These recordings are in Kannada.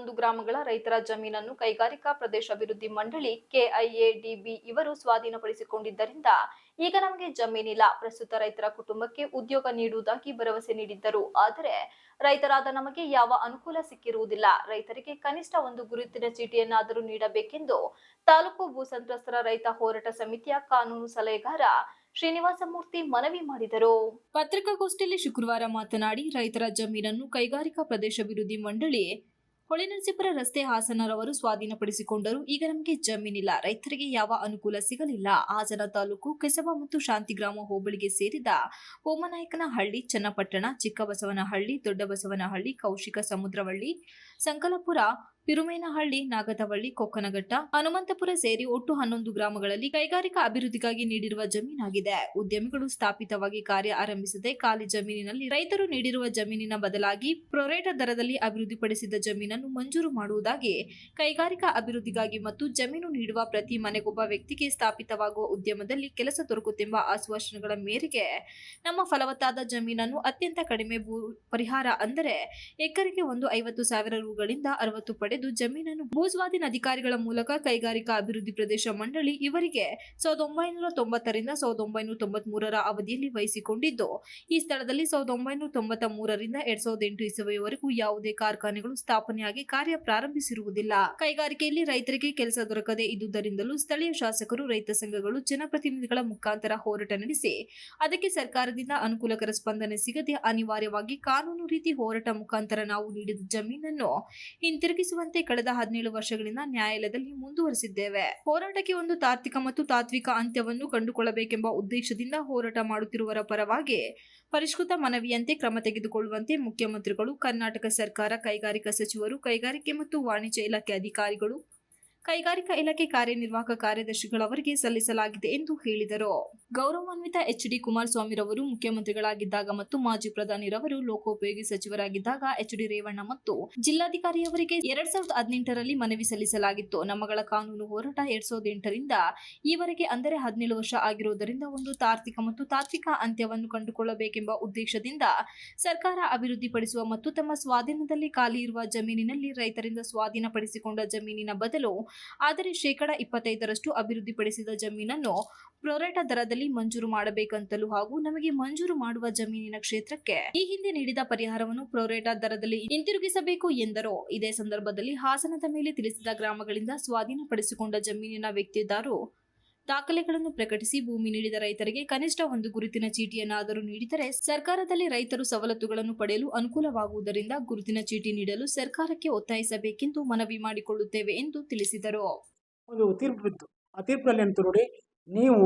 ಹನ್ನೊಂದು ಗ್ರಾಮಗಳ ರೈತರ ಜಮೀನನ್ನು ಕೈಗಾರಿಕಾ ಪ್ರದೇಶ ಅಭಿವೃದ್ಧಿ ಮಂಡಳಿ ಕೆಐಎಡಿಬಿ ಇವರು ಸ್ವಾಧೀನಪಡಿಸಿಕೊಂಡಿದ್ದರಿಂದ ಈಗ ನಮಗೆ ಜಮೀನಿಲ್ಲ. ಪ್ರಸ್ತುತ ರೈತರ ಕುಟುಂಬಕ್ಕೆ ಉದ್ಯೋಗ ನೀಡುವುದಾಗಿ ಭರವಸೆ ನೀಡಿದ್ದರು. ಆದರೆ ರೈತರಾದ ನಮಗೆ ಯಾವ ಅನುಕೂಲ ಸಿಕ್ಕಿರುವುದಿಲ್ಲ. ರೈತರಿಗೆ ಕನಿಷ್ಠ ಒಂದು ಗುರುತಿನ ಚೀಟಿಯನ್ನಾದರೂ ನೀಡಬೇಕೆಂದು ತಾಲೂಕು ಭೂ ಸಂತ್ರಸ್ತರ ರೈತ ಹೋರಾಟ ಸಮಿತಿಯ ಕಾನೂನು ಸಲಹೆಗಾರ ಶ್ರೀನಿವಾಸ ಮೂರ್ತಿ ಮನವಿ ಮಾಡಿದರು. ಪತ್ರಿಕಾಗೋಷ್ಠಿಯಲ್ಲಿ ಶುಕ್ರವಾರ ಮಾತನಾಡಿ, ರೈತರ ಜಮೀನನ್ನು ಕೈಗಾರಿಕಾ ಪ್ರದೇಶ ಅಭಿವೃದ್ಧಿ ಮಂಡಳಿ ಹೊಳೆನರಸೀಪುರ ರಸ್ತೆ ಹಾಸನರವರು ಸ್ವಾಧೀನಪಡಿಸಿಕೊಂಡರು. ಈಗ ನಮಗೆ ಜಮೀನಿಲ್ಲ. ರೈತರಿಗೆ ಯಾವ ಅನುಕೂಲ ಸಿಗಲಿಲ್ಲ. ಹಾಸನ ತಾಲೂಕು ಕೆಸವ ಮತ್ತು ಶಾಂತಿಗ್ರಾಮ ಹೋಬಳಿಗೆ ಸೇರಿದ ಓಮನಾಯಕನಹಳ್ಳಿ ಚನ್ನಪಟ್ಟಣ, ಚಿಕ್ಕಬಸವನಹಳ್ಳಿ, ದೊಡ್ಡಬಸವನಹಳ್ಳಿ, ಕೌಶಿಕ ಸಮುದ್ರವಳ್ಳಿ, ಸಂಕಲಪುರ ಪಿರುಮೇನಹಳ್ಳಿ ನಾಗದವಳ್ಳಿ ಕೊಕ್ಕನಘಟ್ಟ, ಹನುಮಂತಪುರ ಸೇರಿ ಒಟ್ಟು ಹನ್ನೊಂದು ಗ್ರಾಮಗಳಲ್ಲಿ ಕೈಗಾರಿಕಾ ಅಭಿವೃದ್ಧಿಗಾಗಿ ನೀಡಿರುವ ಜಮೀನಾಗಿದೆ. ಉದ್ಯಮಿಗಳು ಸ್ಥಾಪಿತವಾಗಿ ಕಾರ್ಯ ಆರಂಭಿಸದೆ ಖಾಲಿ ಜಮೀನಿನಲ್ಲಿ ರೈತರು ನೀಡಿರುವ ಜಮೀನಿನ ಬದಲಾಗಿ ಪ್ರೊರೇಟ ದರದಲ್ಲಿ ಅಭಿವೃದ್ಧಿಪಡಿಸಿದ ಜಮೀನನ್ನು ಮಂಜೂರು ಮಾಡುವುದಾಗಿ ಕೈಗಾರಿಕಾ ಅಭಿವೃದ್ಧಿಗಾಗಿ ಮತ್ತು ಜಮೀನು ನೀಡುವ ಪ್ರತಿ ಮನೆಗೊಬ್ಬ ವ್ಯಕ್ತಿಗೆ ಸ್ಥಾಪಿತವಾಗುವ ಉದ್ಯಮದಲ್ಲಿ ಕೆಲಸ ದೊರಕುತ್ತೆಂಬ ಆಶ್ವಾಸನೆಗಳ ಮೇರೆಗೆ ನಮ್ಮ ಫಲವತ್ತಾದ ಜಮೀನನ್ನು ಅತ್ಯಂತ ಕಡಿಮೆ ಪರಿಹಾರ ಅಂದರೆ ಎಕರೆಗೆ ಒಂದು ಐವತ್ತು ಸಾವಿರ ರೂಗಳಿಂದ ಅರವತ್ತು ಪಡೆದು ಜಮೀನನ್ನು ಭೂಸ್ವಾಧೀನ ಅಧಿಕಾರಿಗಳ ಮೂಲಕ ಕೈಗಾರಿಕಾ ಅಭಿವೃದ್ಧಿ ಪ್ರದೇಶ ಮಂಡಳಿ ಇವರಿಗೆ ಸಾವಿರದ ಒಂಬೈನೂರ ತೊಂಬತ್ತರಿಂದ ಸಾವಿರದ ಒಂಬೈನೂರ ತೊಂಬತ್ ಮೂರರ ಅವಧಿಯಲ್ಲಿ ವಹಿಸಿಕೊಂಡಿದ್ದು, ಈ ಸ್ಥಳದಲ್ಲಿ ಸಾವಿರದ ಒಂಬೈನೂರ ತೊಂಬತ್ತ ಮೂರರಿಂದ ಎರಡ್ ಸಾವಿರದ ಎಂಟು ಇಸವಿಯವರೆಗೂ ಯಾವುದೇ ಕಾರ್ಖಾನೆಗಳು ಸ್ಥಾಪನೆಯಾಗಿ ಕಾರ್ಯ ಪ್ರಾರಂಭಿಸಿರುವುದಿಲ್ಲ. ಕೈಗಾರಿಕೆಯಲ್ಲಿ ರೈತರಿಗೆ ಕೆಲಸ ದೊರಕದೇ ಇದ್ದುದರಿಂದಲೂ ಸ್ಥಳೀಯ ಶಾಸಕರು, ರೈತ ಸಂಘಗಳು, ಜನಪ್ರತಿನಿಧಿಗಳ ಮುಖಾಂತರ ಹೋರಾಟ ನಡೆಸಿ, ಅದಕ್ಕೆ ಸರ್ಕಾರದಿಂದ ಅನುಕೂಲಕರ ಸ್ಪಂದನೆ ಸಿಗದೆ ಅನಿವಾರ್ಯವಾಗಿ ಕಾನೂನು ರೀತಿ ಹೋರಾಟ ಮುಖಾಂತರ ನಾವು ನೀಡಿದ ಜಮೀನನ್ನು ಹಿಂತಿರುಗಿಸುವಂತೆ ಕಳೆದ ಹದಿನೇಳು ವರ್ಷಗಳಿಂದ ನ್ಯಾಯಾಲಯದಲ್ಲಿ ಮುಂದುವರೆಸಿದ್ದೇವೆ. ಹೋರಾಟಕ್ಕೆ ಒಂದು ತಾತ್ವಿಕ ಮತ್ತು ತಾತ್ವಿಕ ಅಂತ್ಯವನ್ನು ಕಂಡುಕೊಳ್ಳಬೇಕೆಂಬ ಉದ್ದೇಶದಿಂದ ಹೋರಾಟ ಮಾಡುತ್ತಿರುವವರ ಪರವಾಗಿ ಪರಿಷ್ಕೃತ ಮನವಿಯಂತೆ ಕ್ರಮ ತೆಗೆದುಕೊಳ್ಳುವಂತೆ ಮುಖ್ಯಮಂತ್ರಿಗಳು, ಕರ್ನಾಟಕ ಸರ್ಕಾರ, ಕೈಗಾರಿಕಾ ಸಚಿವರು, ಕೈಗಾರಿಕೆ ಮತ್ತು ವಾಣಿಜ್ಯ ಇಲಾಖೆ ಅಧಿಕಾರಿಗಳು ಕೈಗಾರಿಕಾ ಇಲಾಖೆ ಕಾರ್ಯನಿರ್ವಾಹಕ ಕಾರ್ಯದರ್ಶಿಗಳವರಿಗೆ ಸಲ್ಲಿಸಲಾಗಿದೆ ಎಂದು ಹೇಳಿದರು. ಗೌರವಾನ್ವಿತ ಎಚ್ ಡಿ ಕುಮಾರಸ್ವಾಮಿರವರು ಮುಖ್ಯಮಂತ್ರಿಗಳಾಗಿದ್ದಾಗ ಮತ್ತು ಮಾಜಿ ಪ್ರಧಾನಿ ರವರು ಲೋಕೋಪಯೋಗಿ ಸಚಿವರಾಗಿದ್ದಾಗ ಎಚ್ ಡಿ ರೇವಣ್ಣ ಮತ್ತು ಜಿಲ್ಲಾಧಿಕಾರಿಯವರಿಗೆ ಎರಡ್ ಸಾವಿರದ ಹದಿನೆಂಟರಲ್ಲಿ ಮನವಿ ಸಲ್ಲಿಸಲಾಗಿತ್ತು. ನಮ್ಮಗಳ ಕಾನೂನು ಹೋರಾಟ ಎರಡ್ ಸಾವಿರದ ಎಂಟರಿಂದ ಈವರೆಗೆ ಅಂದರೆ ಹದಿನೇಳು ವರ್ಷ ಆಗಿರುವುದರಿಂದ ಒಂದು ತಾರ್ತಿಕ ಮತ್ತು ತಾತ್ವಿಕ ಅಂತ್ಯವನ್ನು ಕಂಡುಕೊಳ್ಳಬೇಕೆಂಬ ಉದ್ದೇಶದಿಂದ ಸರ್ಕಾರ ಅಭಿವೃದ್ಧಿಪಡಿಸುವ ಮತ್ತು ತಮ್ಮ ಸ್ವಾಧೀನದಲ್ಲಿ ಖಾಲಿ ಇರುವ ಜಮೀನಿನಲ್ಲಿ ರೈತರಿಂದ ಸ್ವಾಧೀನಪಡಿಸಿಕೊಂಡ ಜಮೀನಿನ ಬದಲು ಆದರೆ ಶೇಕಡ ಇಪ್ಪತ್ತೈದರಷ್ಟು ಅಭಿವೃದ್ಧಿಪಡಿಸಿದ ಜಮೀನನ್ನು ಪ್ರೊರೇಟ ದರದಲ್ಲಿ ಮಂಜೂರು ಮಾಡಬೇಕಂತಲೂ ಹಾಗೂ ನಮಗೆ ಮಂಜೂರು ಮಾಡುವ ಜಮೀನಿನ ಕ್ಷೇತ್ರಕ್ಕೆ ಈ ಹಿಂದೆ ನೀಡಿದ ಪರಿಹಾರವನ್ನು ಪ್ರೊರೇಟ ದರದಲ್ಲಿ ಹಿಂತಿರುಗಿಸಬೇಕು ಎಂದರು. ಇದೇ ಸಂದರ್ಭದಲ್ಲಿ ಹಾಸನದ ಮೇಲೆ ತಿಳಿಸಿದ ಗ್ರಾಮಗಳಿಂದ ಸ್ವಾಧೀನಪಡಿಸಿಕೊಂಡ ಜಮೀನಿನ ವ್ಯಕ್ತಿದಾರು ದಾಖಲೆಗಳನ್ನು ಪ್ರಕಟಿಸಿ ಭೂಮಿ ನೀಡಿದ ರೈತರಿಗೆ ಕನಿಷ್ಠ ಒಂದು ಗುರುತಿನ ಚೀಟಿಯನ್ನಾದರೂ ನೀಡಿದರೆ ಸರ್ಕಾರದಲ್ಲಿ ರೈತರು ಸವಲತ್ತುಗಳನ್ನು ಪಡೆಯಲು ಅನುಕೂಲವಾಗುವುದರಿಂದ ಗುರುತಿನ ಚೀಟಿ ನೀಡಲು ಸರ್ಕಾರಕ್ಕೆ ಒತ್ತಾಯಿಸಬೇಕೆಂದು ಮನವಿ ಮಾಡಿಕೊಳ್ಳುತ್ತೇವೆ ಎಂದು ತಿಳಿಸಿದರು. ಒಂದು ತೀರ್ಪು ಬಿತ್ತು ಆ ತೀರ್ಪಿನಲ್ಲಿ ಅಂತ ನೋಡಿ, ನೀವು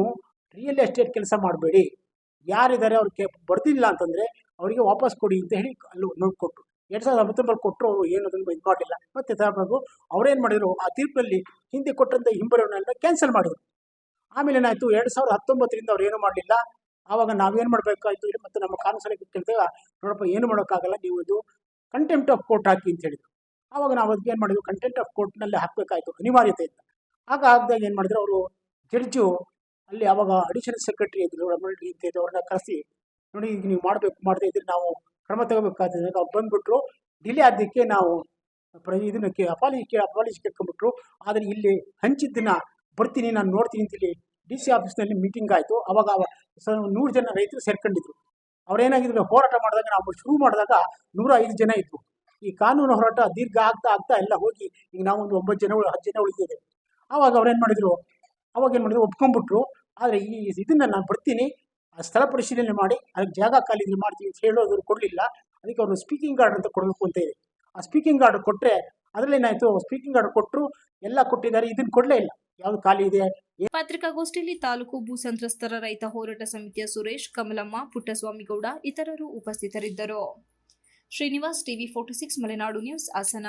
ರಿಯಲ್ ಎಸ್ಟೇಟ್ ಕೆಲಸ ಮಾಡಬೇಡಿ. ಯಾರಿದ್ದಾರೆ ಅವ್ರಿಗೆ ಬರ್ದಿಲ್ಲ ಅಂತಂದ್ರೆ ಅವರಿಗೆ ವಾಪಸ್ ಕೊಡಿ ಅಂತ ಹೇಳಿ ಅಲ್ಲಿ ನೋಟ್ ಕೊಟ್ಟರು ಎರಡು ಸಾವಿರದ ಹತ್ತೊಂಬತ್ತು ಕೊಟ್ಟರು ಏನು ಅದನ್ನು ಇದು ಮಾಡಲಿಲ್ಲ ಮತ್ತೆ ತರಬೇಕು ಅವ್ರೇನು ಮಾಡಿದ್ರು, ಆ ತೀರ್ಪಲ್ಲಿ ಹಿಂದೆ ಕೊಟ್ಟಂತ ಹಿಂಬರವನ್ನೆಲ್ಲ ಕ್ಯಾನ್ಸಲ್ ಮಾಡಿದ್ರು. ಆಮೇಲೆ ಏನಾಯಿತು? ಎರಡು ಸಾವಿರದ ಹತ್ತೊಂಬತ್ತರಿಂದ ಅವ್ರು ಏನು ಮಾಡಲಿಲ್ಲ. ಆವಾಗ ನಾವೇನು ಮಾಡಬೇಕಾಯ್ತು? ಇಲ್ಲಿ ಮತ್ತೆ ನಮ್ಮ ಕಾನೂನು ಕೇಳಿದಾಗ, ನೋಡಪ್ಪ, ಏನು ಮಾಡೋಕ್ಕಾಗಲ್ಲ, ನೀವು ಇದು ಕಂಟೆಂಪ್ಟ್ ಆಫ್ ಕೋರ್ಟ್ ಹಾಕಿ ಅಂತ ಹೇಳಿದರು. ಆವಾಗ ನಾವು ಅದಕ್ಕೆ ಏನು ಮಾಡಿದ್ವಿ? ಕಂಟೆಂಟ್ ಆಫ್ ಕೋರ್ಟ್ನಲ್ಲಿ ಹಾಕಬೇಕಾಯ್ತು. ಅನಿವಾರ್ಯತೆ ಇತ್ತು ಆಗ ಆದಾಗ ಏನು ಮಾಡಿದ್ರು ಅವರು, ಜಡ್ಜು ಅಲ್ಲಿ ಆವಾಗ ಅಡಿಷನಲ್ ಸೆಕ್ರೆಟರಿ ಇದ್ದರು ಅಂತ ಇದ್ರು, ಅವ್ರನ್ನ ಕರೆಸಿ, ನೋಡಿ, ಈಗ ನೀವು ಮಾಡಬೇಕು, ಮಾಡದೇ ಇದ್ರೆ ನಾವು ಕ್ರಮ ತಗೋಬೇಕಾದ್ರೆ ಅವ್ರು ಬಂದ್ಬಿಟ್ರು. ಡಿಲೇ ಆದಕ್ಕೆ ನಾವು ಪ್ರ, ಇದನ್ನ ಕೇ ಅಪಾಲಿಜಿ ಕೇಳಿ ಅಪಾಲಿಜಿ ಕೇಳ್ಕೊಂಡ್ಬಿಟ್ರು. ಆದರೆ ಇಲ್ಲಿ ಹಂಚಿದ್ದನ್ನ ಬರ್ತೀನಿ, ನಾನು ನೋಡ್ತೀನಿ ಅಂತೇಳಿ ಡಿ ಸಿ ಆಫೀಸ್ನಲ್ಲಿ ಮೀಟಿಂಗ್ ಆಯಿತು. ಅವಾಗ ಅವ ಸ ನೂರು ಜನ ರೈತರು ಸೇರ್ಕೊಂಡಿದ್ರು. ಅವ್ರೇನಾಗಿದ್ರು ಹೋರಾಟ ಮಾಡಿದಾಗ ನಾವು ಶುರು ಮಾಡಿದಾಗ ನೂರ ಐದು ಜನ ಇದ್ರು. ಈ ಕಾನೂನು ಹೋರಾಟ ದೀರ್ಘ ಆಗ್ತಾ ಆಗ್ತಾ ಎಲ್ಲ ಹೋಗಿ ಈಗ ನಾವು ಒಂದು ಒಂಬತ್ತು ಜನ ಹತ್ತು ಜನ ಉಳಿದಿದ್ದೇವೆ. ಆವಾಗ ಅವ್ರೇನು ಮಾಡಿದ್ರು? ಅವಾಗ ಏನು ಮಾಡಿದ್ರು? ಒಪ್ಕೊಂಡ್ಬಿಟ್ರು ಆದರೆ ಈ ಇದನ್ನ ನಾನು ಬರ್ತೀನಿ. ಸ್ಥಳ ಪರಿಶೀಲನೆ ಮಾಡಿ, ಅದಕ್ಕೆ ಜಾಗ ಖಾಲಿ ಮಾಡ್ತೀವಿ ಅಂತ ಹೇಳೋದ್ರು ಕೊಡಲಿಲ್ಲ. ಅದಕ್ಕೆ ಅವರು ಸ್ಪೀಕಿಂಗ್ ಗಾರ್ಡ್ ಅಂತ ಕೊಡಬೇಕು ಅಂತ ಇದೆ. ಆ ಸ್ಪೀಕಿಂಗ್ ಗಾರ್ಡ್ ಕೊಟ್ಟರೆ ಅದರಲ್ಲಿ ಏನಾಯಿತು ಸ್ಪೀಕಿಂಗ್ ಗಾರ್ಡ್ ಕೊಟ್ಟರು ಎಲ್ಲ ಕೊಟ್ಟಿದ್ದಾರೆ. ಇದನ್ನು ಕೊಡಲೇ ಇಲ್ಲ. ಯಾವ್ದು ಖಾಲಿ ಇದೆ? ಪತ್ರಿಕಾಗೋಷ್ಠಿಯಲ್ಲಿ ತಾಲೂಕು ಭೂ ಸಂತ್ರಸ್ತರ ರೈತ ಹೋರಾಟ ಸಮಿತಿಯ ಸುರೇಶ್, ಕಮಲಮ್ಮ, ಪುಟ್ಟಸ್ವಾಮಿಗೌಡ ಇತರರು ಉಪಸ್ಥಿತರಿದ್ದರು. Srinivas TV forty six, Malenadu news, Hassan.